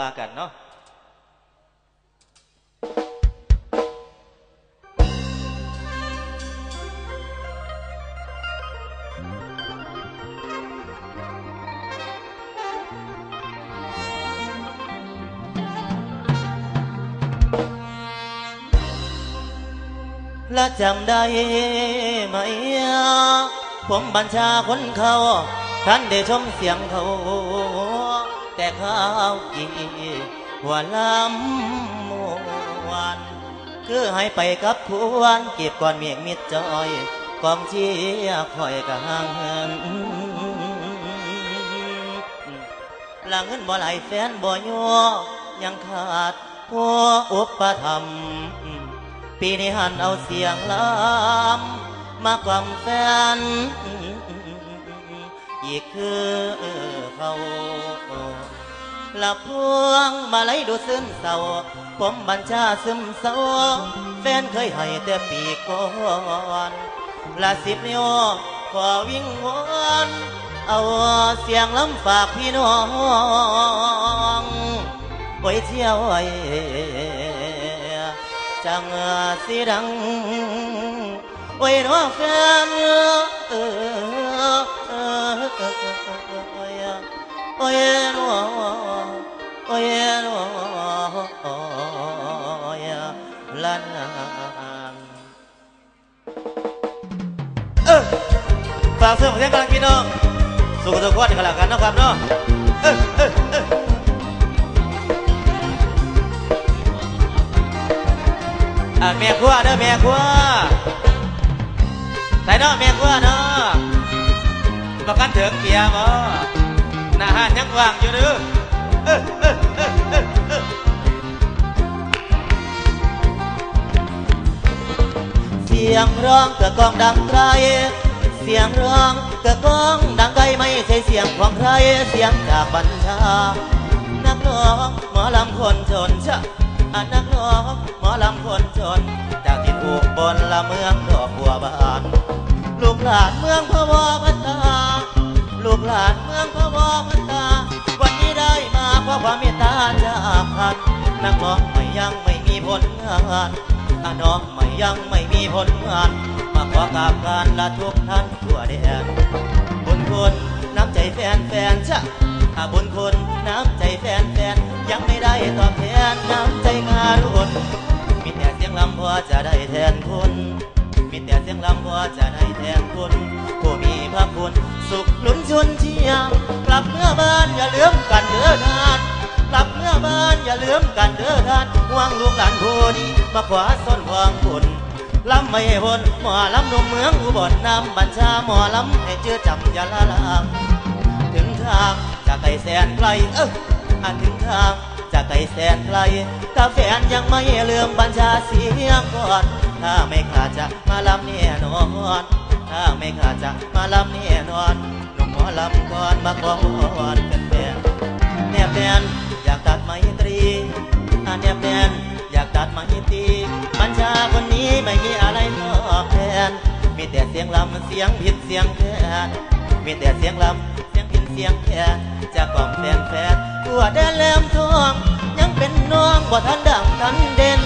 มากันเนาะและจำได้ไหมผมบัญชาคนเขาท่านได้ชมเสียงเขาแต่ ข้าวกี่หัวลำมวนคือให้ไปกับควรเก็บก่อนเมียงมิดจอยกองเชียคอยกะห่างเหินหลังเงินบ่ไหลแฟนบ่ยัวยังขาดพัวอุปธรรม ปีนี้หันเอาเสียงลำมากล่อมแฟนอีกคือเขา ละพวงมาไล่ดูซึมเศร้าผมบัญชาซึมเศร้าแฟนเคยให้แต่ปีก่อนละสิบนิ้วขอวิ่งวอนเอาเสียงลำฝากพี่น้องไว้เที่ยวไว้จังสีดังไว้น้อแฟนเออเออโอ้ากเสื้อของเสียงกำลังพี่น้องสุขสุขวัดกันแล้วกันนะครับเนาะแม่ครัวเด้อแม่ครัวใส่เนาะแม่กว่าเนาะประกันเถิงเกียร์บ่หน้าห้านยังว่างอยู่เด้อเอ้อเอ้อเอ้อเอ้อเอ้อเสียงร้องกระกองดังไกล เสียงร้องกระกองดังไกลไม่ใช่เสียงของใครเสียงจากบัญชา นักร้องหมอลำคนจนชะอันนักร้องหมอลำคนจนจากที่ถูกบนละเมืองดอกบัวบานลูกหลานเมืองพะวอพัตาลูกหลานเมืองพะวอพัตา วันนี้ได้มาเพราะความเมตตาจากท่านนักร้องไม่ยังไม่มีผลงานอน้องไม่ยังไม่มีผลงาน ขอกราบการละทุกท่านทั่วแดนบุญคุณน้ำใจแฟนแฟนชะอาบุญคุณน้ำใจแฟนแฟนยังไม่ได้ตอบแทนน้ำใจงานรุ่นมีแต่เสียงลำพอจะได้แทนคุณมีแต่เสียงลำพอจะได้แทนคุณผู้มีพระคุณสุขหนุนชนเชียร์กลับเมื่อบ้านอย่าลืมกันเด้อทานกลับเมื่อบ้านอย่าลืมกันเด้อทานห่วงลูกหลานผู้ดีมาขวาส้นวางบุญ ลำไม่พ้นหมอลำหนุ่มเมืองอุบลนำบัญชาหมอลำให้เชื่อจำยาละลางถึงทางจากไกลแสนไกลเอออันถึงทางจากไกลแสนไกลถ้าแฟนยังไม่ลืมบัญชาเสียงก่อนถ้าไม่ขาดจะมาลำเนี่ยนอนถ้าไม่ขาดจะมาลำเนี่ยนอนหนุ่มหมอลำก่อนมาขอวอนเป็นแฟนแนบแนนอยากตัดไมตรีอันแนบแนนอยากตัดไมตรีบัญช คนนี้ไม่มีอะไรตอบแทน มีแต่เสียงลำเสียงผิดเสียงแทนมีแต่เสียงลำเสียงผิดเสียงแค่จะกล่อมแฟนแฟนตัวแดนแหลมทอง ยังเป็นน้องบ่ทันดังทันเด่น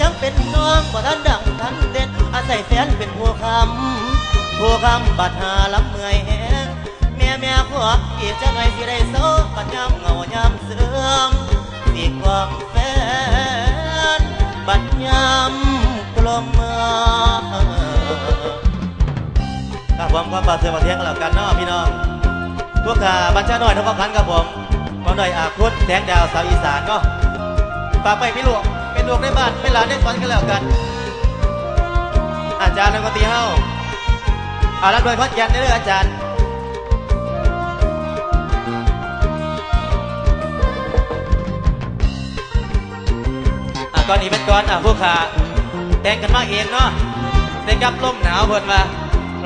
ยังเป็นน้องบ่ทันดังทันเด่น อาศัยแฟนเป็นผู้คำผู้คำบัดหาลำเมื่อยแหงแม่แม่ขวอีกจะหน่อยสิได้โซปัญญามเงายามเสื่อมสีความแฟนบัด ยามกลมเมื่อครับผมก็ปาเสือมาเทียงแล้วกันเนาะพี่น้องทุกขาบัญชาหน่อยทุกขันครับผมมาหน่อยอาคุดแสงดาวสาวอีสานเนาะฝากไปพี่หลวงเป็นหลวงในบ้านเป็นหลานในฝันกันแล้วกัน อาจารย์นักดนตรีเฮาอารับโดยพัดยันได้เลยอาจารย์ก่อนนี้เป็นก่อนอะผู้ขา แต่งกันมาเองเนาะแต่กับลมหนาวเพิ่นว่า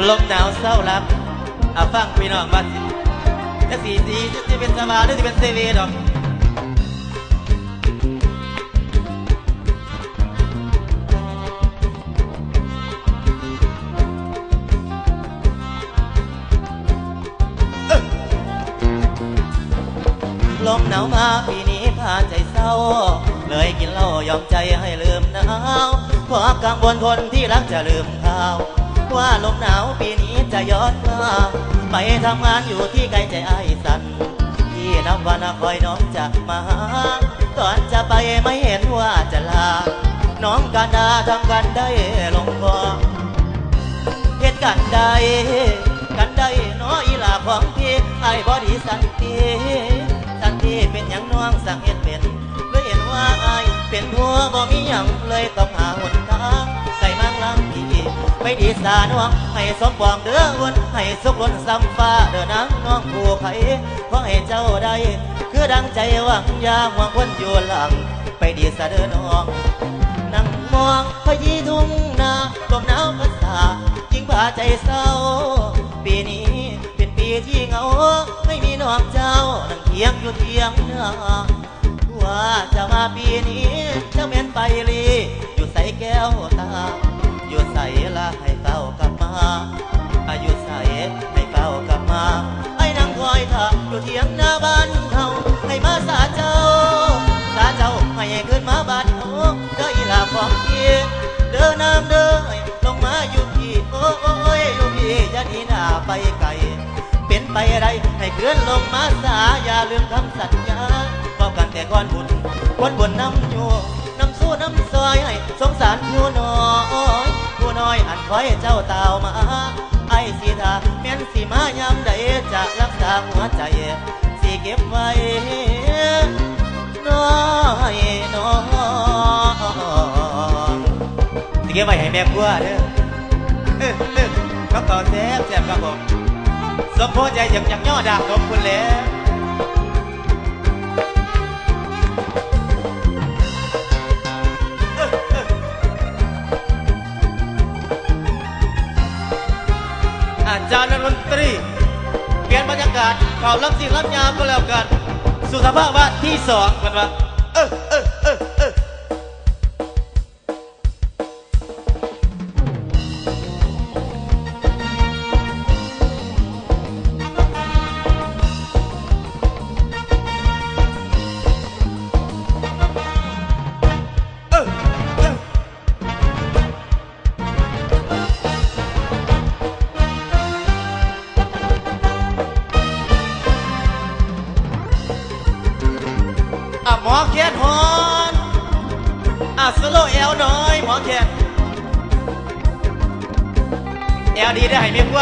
ลมหนาวเศร้ารับเอาฟังพี่น้องว่าสิจะสีสีจะเป็นสบายหรือจะเป็นเซเวดอกลมหนาวมาปีนี้ผ่านเหล้ายอมใจให้ลืม เพราะกังวลคนที่รักจะลืมข่าวว่าลมหนาวปีนี้จะย้อนมาไปทำงานอยู่ที่ไกลใจไอ้สันที่นับวันคอยน้องจะมาหาก่อนจะไปไม่เห็นว่าจะลา น้องกันดาทำกันได้ลงคอเหตุกันใดกันใดน้อยลาของพี่ไอ้บอดีสันติสันติเป็นอย่างน้องสั่งเห็นเป็นเลยเห็นว่าไอ้ เป็นหัวบ่มีหยังเลยต้องหาหนทางใส่มังลังพี่ไม่ดีสาน้องให้สมปองเด้อวนให้สุขล้นซ้ำฟ้าเด้อนางน้องผู้ไผเพราะให้เจ้าได้ คือดังใจหวังยาหวังคนอยู่หลัง ไปดีสะเด้อน้องนั่งมองพยีทุ่งนาลมหนาวพัดสายิ่งพาใจเศร้า ปีนี้เป็นปีที่เหงา ไม่มีน้องเจ้านั่งเทียงอยู่เทียงนา ว่าจะมาปีนี้เจ้าเม็นไปลีอยู่ใส่แก้วตา อยู่ใส่ละให้เฝ้ากลับมาอายุใส่ให้เฝ้ากลับมา ไอ้นังคอยท่าอยู่เทียงหน้าบ้านเฮาให้มาสาเจ้า สาเจ้าให้ขึ้นมาบ้านเฮาเด้ออีลาของพี่เด้อน้ำเด้อลงมาอยู่พี่โอ้ยอยู่พี่อย่าหนีหน้าไปไกลเป็นไปได้ให้เคลื่อนลงมาสาอย่าลืมคำสัญญา บอกกันแต่ก่อนบุญคนบุญน้ำอยู่น้ำสู้น้ำซอยให้สงสารผู้น้อยผู้น้อยอันคอยเจ้าเต่ามาไอ้สีทาแม่นสีมายามใดจะรักษาหัวใจสิเก็บไว้น้อยน้อยสิเก็บไว้ให้แม่กลัวเด้อเออเออครับต่อแซ่บแซ่บครับผมสมโพใจยังยังย่อดาบนมคุณแล้ว กันเขาลับสิ่งลับยามก็แล้วกัน สุขภาพวะที่สองกันว่า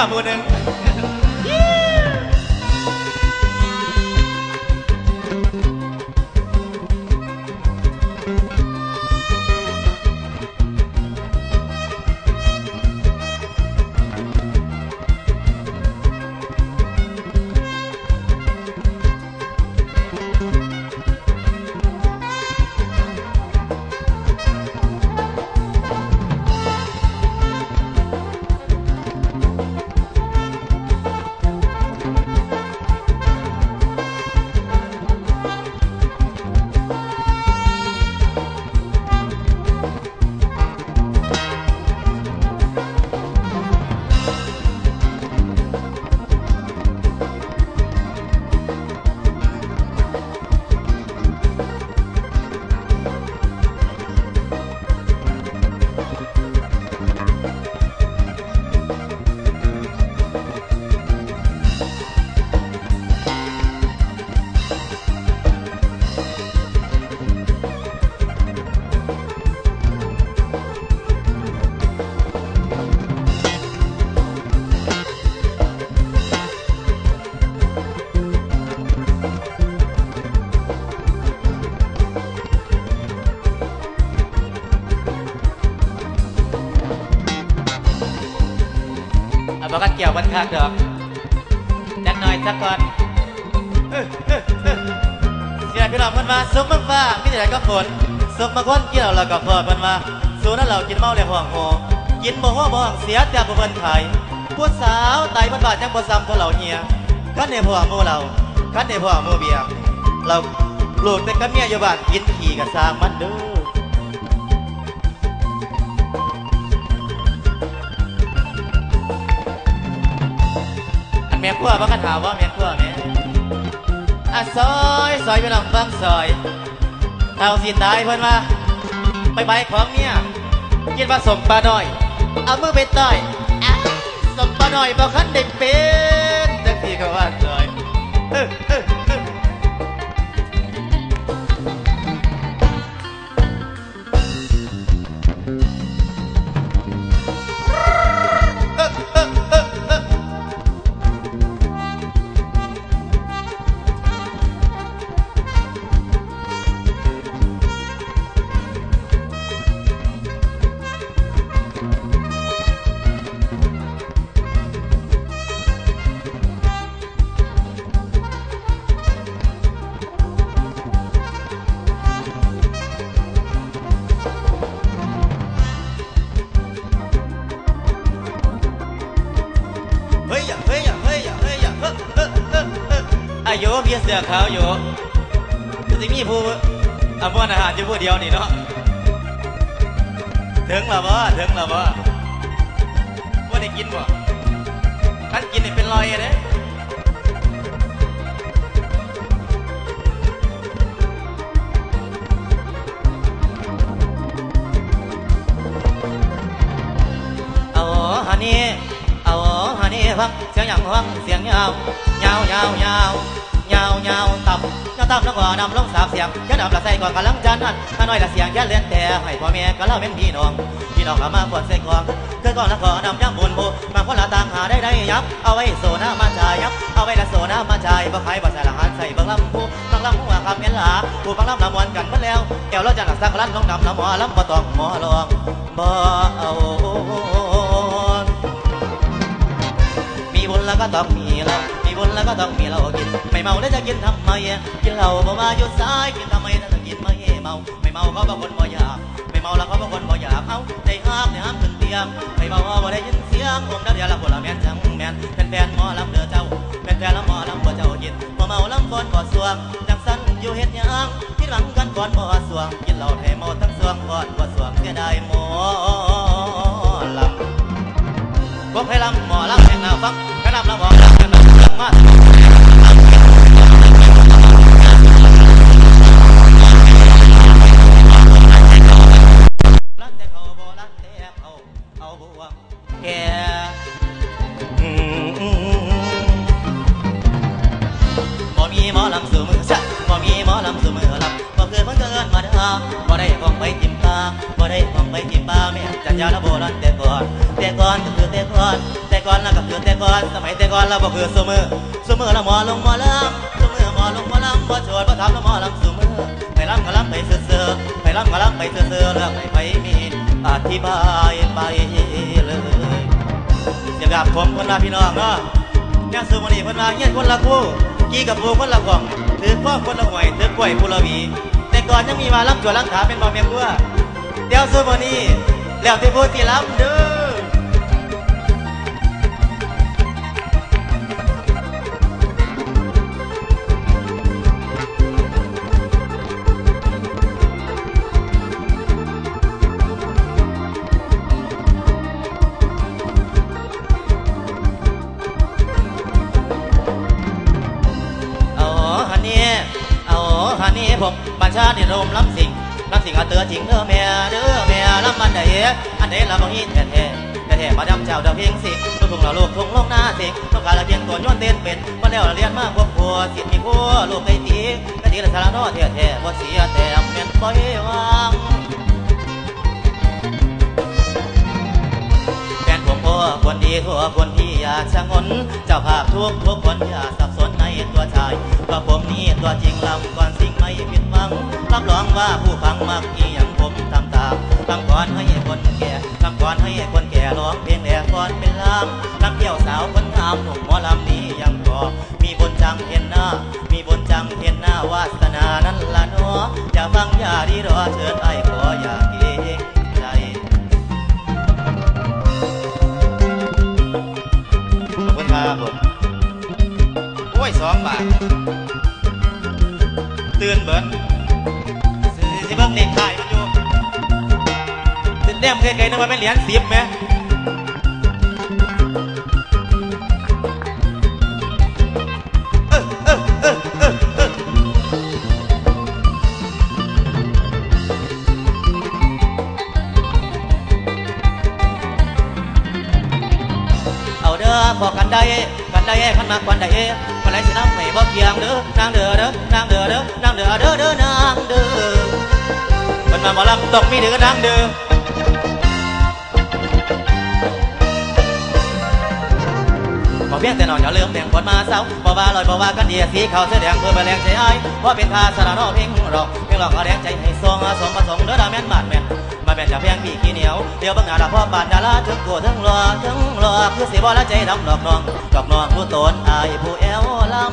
วกมือหนึ่ง เกี่ยวกันคักดอกจักหน่อยสักก่อนเอ้ยเอ้ยเอ้ยเสียพี่น้องเพิ่นมาซุปเมืองฟ้ามีแต่ก็ฝนซุปมาคนกินเอาแล้วก็พอเพิ่นมาสู้นั้นเรากินเมาเลยห่วงโหกินบ่หัวบ่ห้องเสียแต่บ่เพิ่นไทยผู้สาวไตมันบาดยังบ่ซ้ำเท่าเราเฮียคันในพวกหมู่เราคันในพวกหมู่เบียเราลูกแต่กับเมียอยู่บ้านกินขี่ก็สร้างมันเด้อ ม่ขั้วบ้ากันถามว่าแม่ขั้วแม่อะซอยซอยพี่น้องฟังซอยเท่าสิตายเพิ่นว่าไปใบของเนี่ยกินผสมปลาหน่อย เอามือไปต่อยสมปลาหน่อยบอกคันเด็กเป็นจังสีก็ว่าซอยเออเออเออ ผู้เดียวนี่เนาะถึงแล้วบ่ถึงแล้วบ่ว่าได้กินบ่ท่านกินนี่เป็นรอยเด้เอาฮันนี่เอาฮันนี่ฟังเสียงย่างฟังเสียงยาวยาวยาวยาว ยาวยาวต่ำยาวต่ำแล้วก็นำลงสาบเสียงแค่นำละใส่ก่อนกำลังจันหันมาน่อยละเสียงแค่เล่นแต่ให้พ่อแม่ก็เล่าเป็นพี่น้องพี่น้องก็มาปวดใส่กองเคยก่อนล้วก็นำย้ำบุญบูบางคนละต่างหาได้ได้ยับ เอาไว้โซน้ามาจ่ายยับ เอาไว้ละโซน้ามาจ่ายบ่ขายบ่ใส่ละหันใส่บิ่งลำผู้บางลำหัวคำเงินหลาผู้บางลำละมวนกันเมื่อแล้วแก้วเราจะหนักสักลันน้องดำละหมอลำบ่ต้องหมอลองบ่เอามีบุญแล้วก็ต้อง มีเรามีบุญแล้วก็ต้องมีเรากิน ไม่เมาแล้วจะกินทำไมกินเหล้าบ่มาหยุดสายกินทำไมถ้าจะกินไม่เมา ไม่เมาเขาบางคนบ่อยากไม่เมาแล้วเขาบางคนบ่อยากเอาได้ห้ามได้ห้ามขึ้นเตียงไม่เมาบ่ได้ยินเสียงผมนักเดียวละคนละแมนจังแมนเป็นแฟนหมอลำเด้อเจ้า เป็นแฟนละหมอลำบ่เจ้ายินบ่เมาลำก่อนบ่สวงจังสันอยู่เฮ็ดยังคิดหลังกันก่อนบ่สวงกินเหล้าให้เมาทั้งสวงก่อนบ่สวงเสียดายหมอลำก็ให้ลำหมอลำแห่งหน้าฟังขนำลำหมอลำลำหมอ ลำสู่มือซะบ่มีหมอลำสู่มือลำบ่เคยเบ่ได้ของไปจิ้มตาบ่องไปจิ้มปลาแม่จันยาละโบราณแต่ก่อนแต่ก่อนก็คือแต่ก่อนแต่ก่อนแล้วก็คือแต่ก่อนสมัยแต่ก่อนเราบ่คือซุมือซุมือละหมอลงหมอลำซุมือหมอลงหมอลำบ่โจดบ่ทำละหมอลำซุมือไปลำก็ลำไปเซื่อไปลำก็ลำไปเซื่อเรื่องไม่ไปมีอธิบายไปเลยเสียงดับผมคนละพี่น้องเนาะแนวสูมันนี่คนละเงี้ยคนละคู่กี่กับปูคนละกล่องถือข้อคนละหวยถือกล้วยผู้ละวีแต่ก่อนยังมีมาล้ำจวนล้ำขาเป็นบ่อเมียกัว เดี๋ยวสูมันนี่แล้วที่พูดสิล้ำเด้อเอาฮันนี่เอาฮันนี่ผมบัญชาดิโรมล้ำสิงล้ำสิงอาเตือจริงเออแม่ ดอันใดละบ่ฮีแท้แท้แท้แท้มาดำเจ้าดาเพียงสิลูกทุ่งเราลูกทุ่งลงหน้าสิต้องการละเพียงตัวย้อนเต้นเป็นมาแล้วเรียนมาควบคัวสิมีคัวลูกไก่ตีกะตีละสารนอแท้แท้บ่เสียแต่แม่นบ่วางแฟนผมพ่อคนดีทั่วคนที่อยากชะงนเจ้าภาพทุกทุกคนอย่าสับสนในตัวชายว่าผมนี่ตัวจริงลำก่อนสิ่งังรับรองว่าผู้ฟังมักอีหยังผมทำตามทำก่อนให้คนแก่ทำก่อนให้คนแก่ร้องเพลงแหล่ก่อนเป็นลำทำเกี่ยวสาวคนงามหนุ่มหมอลำนี้ยังพอมีบนจังเห็นหน้า มีบนจังเห็นหน้าวาสนานั้นละเนาะอย่าฟังอย่าดีรอเชิญไอ้ขออย่าเกรงใจขอบคุณครับผมโอ้ยสองบาท ตือนเบิดสื่อที่เบิ้งเล็กไทยมันอยู่เป็นแนมไกลๆนึกว่าเป็นเหรียญสิบไหมเอาเด้อบอกกันได้กันได้ขันมากันได้ กันไรสิน้ำไม่บ่เกียงเด้อนางเด้อเด้อนางเด้อเด้อนางเด้อเด้อเด้อนางเด้อมันมาหมอลำต้องมีเด้อนางเด้อพอเพียงแต่นอนอย่าลืมแต่งบทมาเศร้าบอว่าลอยบอว่ากันเดียสีเขาเสื้อแดงเพื่อไปแรงใจไอ้เพราเป็นทาสระนอเพ่งรอก เพ่งรอกเขาแรงใจให้ทรงสมประสงเด้อดาแม่นบาดแม่นมาเป็นจะเพียงพี่ขี้เหนียวเดี๋ยวบางงาละพ่อบานดาราถึงกูถึงรอถึงรอคือสิบ่ละใจดำดอกน้องดอกน้องผู้ตนอายผู้แอวลำ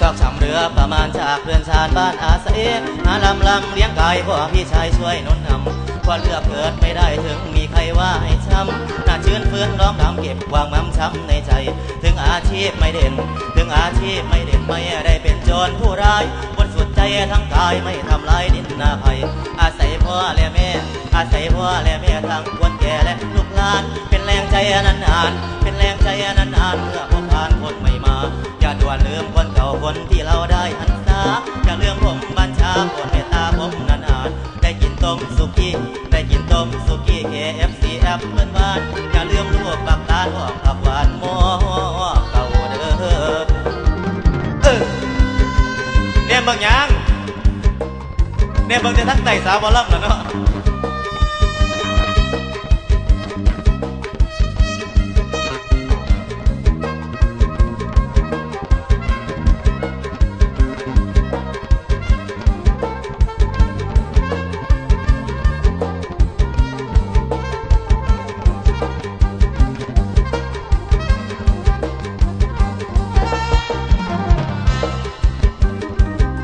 ชอกช้ำเรือประมาณจากเรือนชานบ้านอาศัยหาลำลำเลี้ยงกายพ่อพี่ชายช่วยนุนนำ ว่าเลือกเกิดไม่ได้ถึงมีใครว่าให้ช้ำน่าชื่นเฟื่อนร้องดำเก็บวางมั่มช้ำในใจ ถึงอาชีพไม่เด่น ถึงอาชีพไม่เด่นไม่ได้เป็นโจรผู้ร้ายบนสุดใจทั้งกายไม่ทำลายดินนาภัย อาศัยพ่อและแม่ อาศัยพ่อและแม่ทั้งคนแก่และลูกหลาน เป็นแรงใจนานนานเป็นแรงใจนานนานเมื่อพบผ่านคนใหม่มา อย่าด่วนลืมคนเก่าคนที่เราได้หันษาอย่าลืมผมบัญชาโป จะทั้งไต่สาวบอลลัมแล้วเนาะ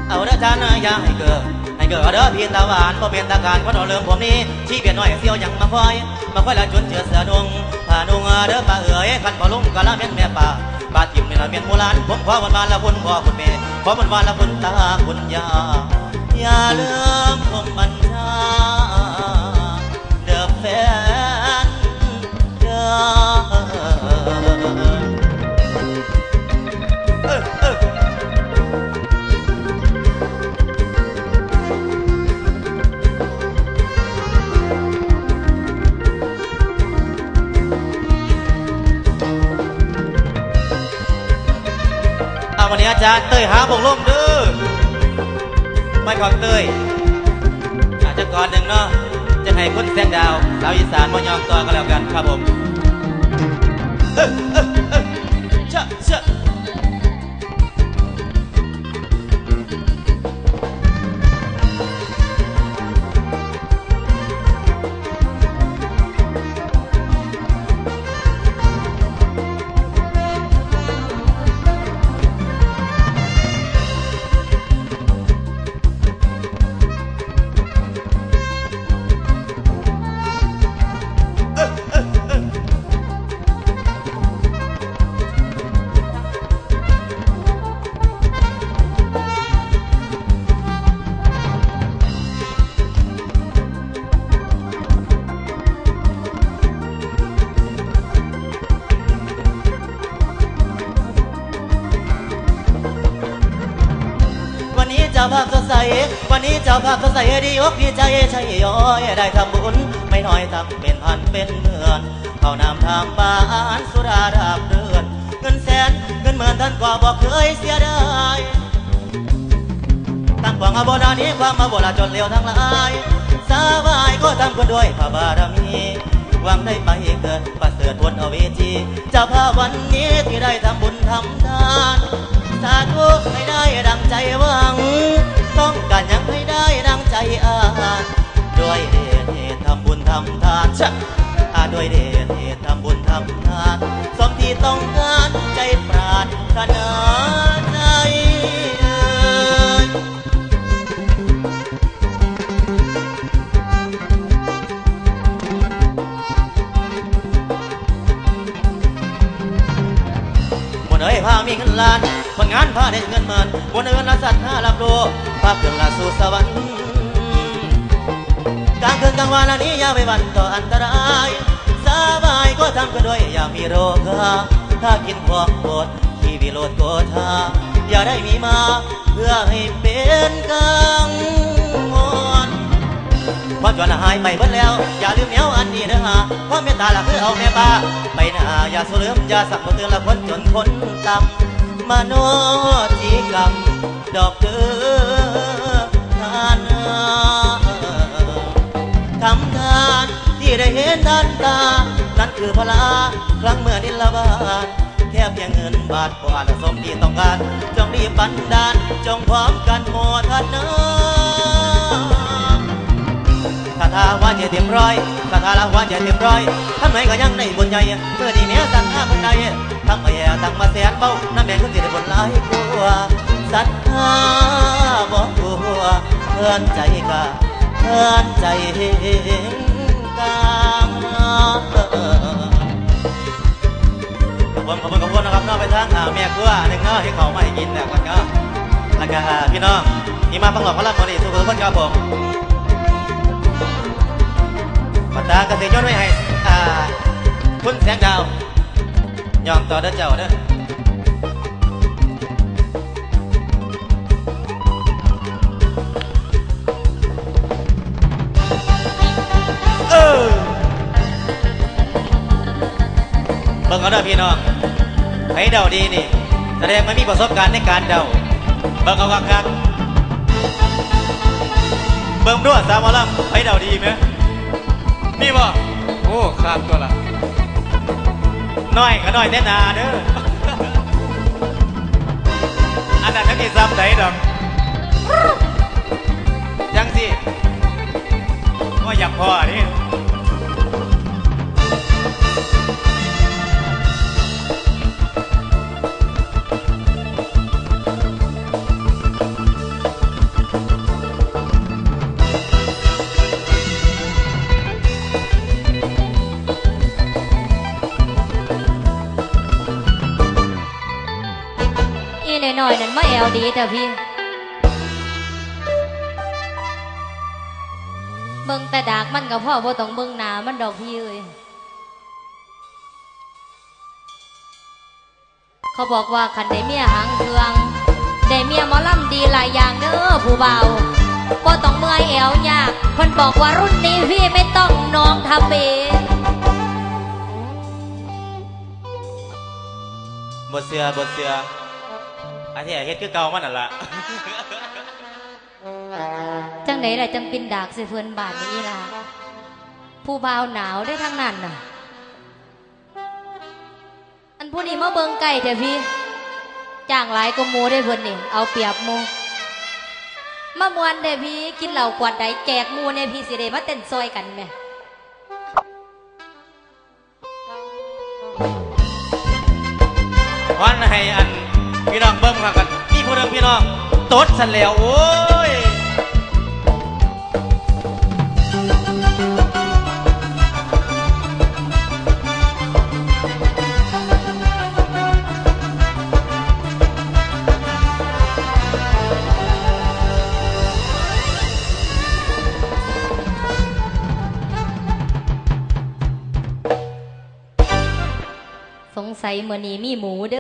เอาเด้อจานนะอย่าให้เกิดให้ เกิดเด้อพี่ตาหวานบ่เป็นตาการเพราะเราเริ่มผมนี้ชี้เปลี่ยนหน่อยเสียวยังมาคอย มาคอยล้วจนเจือเสือดงผ่านุงเด้อป่าเอ๋ยขันบ่ลุ่มกะละเม็นแม่ป่าบาจิ้มนี่ละเม็นโบราณผมขอวันวานละคุณพ่อคุณแม่ขอวันวานละคุณตาคุณยาอย่าลืมผมบัญชาเด้อแฟนเด้อเอ จารย์เต้ยหาบงล่มเด้อไม่ของเต้ยอาจจะก่อนหนึ่งเนาะจะให้คนแสงดาวสาวอีสานมายองต่อกันแล้วกันครับผมเออเออเอ้อชะชะ นนี้เจ้าภาพสดใส่ดีอกดีใจใช่ย้อยได้ทำบุญ ไม่น้อยทำเป็นพันเป็นหมื่นเข้านำทางบ้านสุราดาบเดือนเงินแสนเงินหมื่นท่านกว่าบอกเคยเสียได้ตั้งกวางอาบนานี้ความมาโบราณจนเร็วทั้งหลายสบายก็ทำคนด้วยพระบารมีหวังได้ไปเกิดประเสริฐพ้นเอเวจีเจ้าภาพวันนี้ที่ได้ทำบุญทำทาน สาธุให้ได้ดัง ผลงานพาได้เงินมื่นบนเอินละสัตว์ห้าลับโลพาเครื่องละสู่สวรรค์กลางคืนกลางวันอันนี้อย่าไปวันต่ออันตรายสบายก็ทำกันด้วยอย่ามีโรคถ้ากินของโปรดที่วิโรดโกธาอย่าได้มีมาเพื่อให้เป็นกังวลความจวนหายไปเบิดแล้ว อย่าลืมแนวอันนี้เด้อฮะความเมตตาละคือเอาแม่ป้าไปหน้าอย่าสูลืมอย่าสักบ่เตือนละคนจนคนต่ำ มาโนจีกรรมดอกเดือทานคำทานที่ได้เห็นทันตา นั่นคือพลาครั้งเมื่อนิลบาทแค่เพียงเงินบาทกว่าสมที่ต้องการ จงรีบบันดาล จงพร้อมกันโมทนา คาถาว่าจะเต็มร้อยคาถาละว่าจะเต็มร้อยทำไมก็ยังได้บุญใหญ่เมื่อดีเมียสั่งห้าคนใดทั้งมาแย่ทั้งมาแสนเบาน้ำแม่ขึ้นสิได้บุญหลายกว่าศรัทธาบอกกลัวเพื่อนใจกะเพื่อนใจห็นกลางขอบคุณขอบคุณขอบคุณนะครับน้องไปทางอาแม่ครัวหนึ่งเนาะที่เขาไมาให้กินเนี่ยก่อนก็แล้วก็พี่น้องที่มาฟังหลอกพระรามคนนี้ทุกคนครับผม มาตากระเสียย้อนไว้ให้อ่าคุณแสงดาวยอมต่อเด้อเจ้าเด้อเออเบิ่งเอาเด้อพี่น้องใครเดาดีนี่แสดงว่ามีประสบการณ์ในการเดาเบิ่งเอาคักคักๆเบิ่งด้วยสามหมอลำใครเดาดีไหม นี่บ่โอ้ขาดตัวละน้อยก็น้อยแน่นาเด้ออันนั้นทั้งนี้ซ้ำไหนดอกยังสิว่าอยากพอนี่ อีหน่อยๆนั่นมาแอวดีแต่พี่เบิ่งแต่ดากมันกับพ่อบ่ต้องเบิ่งหนามันดอกพี่เอ้ยเขาบอกว่าคันได้เมียหางเครืองได้เมียมอลำดีหลายอย่างเด้อผู้เบาบ่ต้องเมื่อยแอวยากเพิ่นบอกว่ารุ่นนี้พี่ไม่ต้องน้องทำเองบทเสือบทเสือ อันที่เฮ็ดคือเก่ามันนั่นล่ะจังไหนล่ะจังปินดากสิเพื่อนบาทนี้ล่ะผู้บ่าวหนาวได้ทั้งนั้นน่ะ อันผู้นี้มาเบิงไก่เถอะพี่จ้างหลายก็มูได้เพิ่นนี่เอาเปรียบหมูมามวนเด้อพี่กินเหล้ากวดใดแจกหมูเนี่ยพี่สิได้มาเต้นซอยกันแหม่วันให้อัน พี่น้องเบิ่งมากันมีผู้หนึงพี่น้องตดสันแล้ว โอ้ยสงสัยมื้อนี้มีหมูเด้อ